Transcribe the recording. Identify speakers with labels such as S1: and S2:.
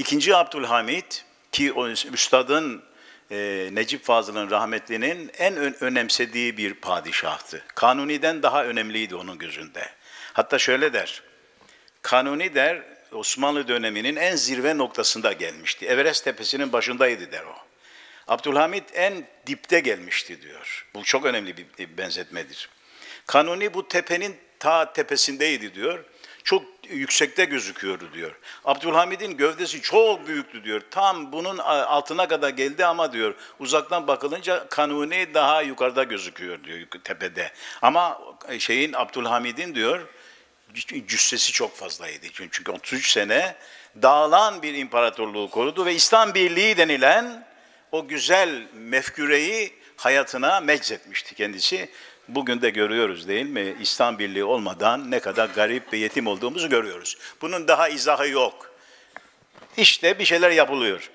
S1: İkinci Abdülhamit ki o üstadın e, Necip Fazıl'ın rahmetlinin en ön- önemsediği bir padişahtı. Kanuni'den daha önemliydi onun gözünde. Hatta şöyle der. Kanuni der Osmanlı döneminin en zirve noktasında gelmişti. Everest tepesinin başındaydı der o. Abdülhamit en dipte gelmişti diyor. Bu çok önemli bir benzetmedir. Kanuni bu tepenin ta tepesindeydi diyor. Çok yüksekte gözüküyordu diyor. Abdülhamid'in gövdesi çok büyüktü diyor. Tam bunun altına kadar geldi ama diyor uzaktan bakılınca Kanuni daha yukarıda gözüküyor diyor tepede. Ama şeyin Abdülhamid'in diyor cüssesi çok fazlaydı. Çünkü çünkü 33 sene dağılan bir imparatorluğu korudu ve İslam Birliği denilen o güzel mefküreyi hayatına meczetmişti kendisi. Bugün de görüyoruz değil mi? İslam Birliği olmadan ne kadar garip ve yetim olduğumuzu görüyoruz. Bunun daha izahı yok. İşte bir şeyler yapılıyor.